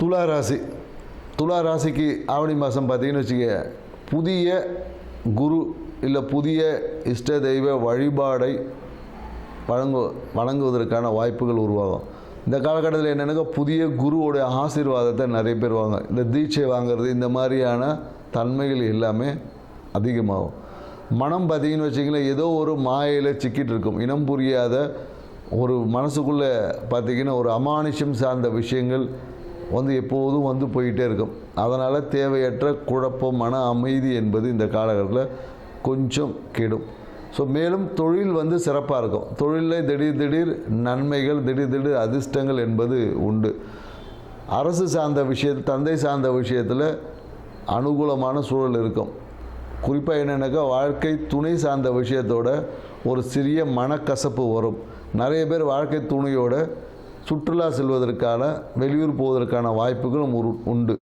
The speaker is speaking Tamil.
துலா ராசி. துலா ராசிக்கு ஆவணி மாதம் பார்த்தீங்கன்னு வச்சுக்க புதிய குரு இல்லை புதிய இஷ்ட தெய்வ வழிபாடை வழங்கு வழங்குவதற்கான வாய்ப்புகள் உருவாகும். இந்த காலகட்டத்தில் என்னென்னாக்கா புதிய குருவோடைய ஆசீர்வாதத்தை நிறைய பேர் வாங்க இந்த தீட்சை வாங்குறது இந்த மாதிரியான தன்மைகள் எல்லாமே அதிகமாகும். மனம் பார்த்தீங்கன்னு வச்சிங்களேன் ஏதோ ஒரு மாயையில் சிக்கிட்டு இருக்கும். இனம் புரியாத ஒரு மனசுக்குள்ளே பார்த்திங்கன்னா ஒரு அமானுஷம் சார்ந்த விஷயங்கள் வந்து எப்போதும் வந்து போயிட்டே இருக்கும். அதனால் தேவையற்ற குழப்பம் மன அமைதி என்பது இந்த காலகட்டத்தில் கொஞ்சம் கெடும். ஸோ மேலும் தொழில் வந்து சிறப்பாக இருக்கும். தொழிலில் திடீர் திடீர் நன்மைகள் திடீர் திடீர் அதிர்ஷ்டங்கள் என்பது உண்டு. அரசு சார்ந்த விஷயத்தில் தந்தை சார்ந்த விஷயத்தில் அனுகூலமான சூழல் இருக்கும். குறிப்பாக என்னென்னாக்கா வாழ்க்கை துணை சார்ந்த விஷயத்தோட ஒரு சிறிய மனக்கசப்பு வரும். நிறைய பேர் வாழ்க்கை துணையோட சுற்றுலா செல்வதற்கான வெளியூர் போவதற்கான வாய்ப்புகளும் உண்டு.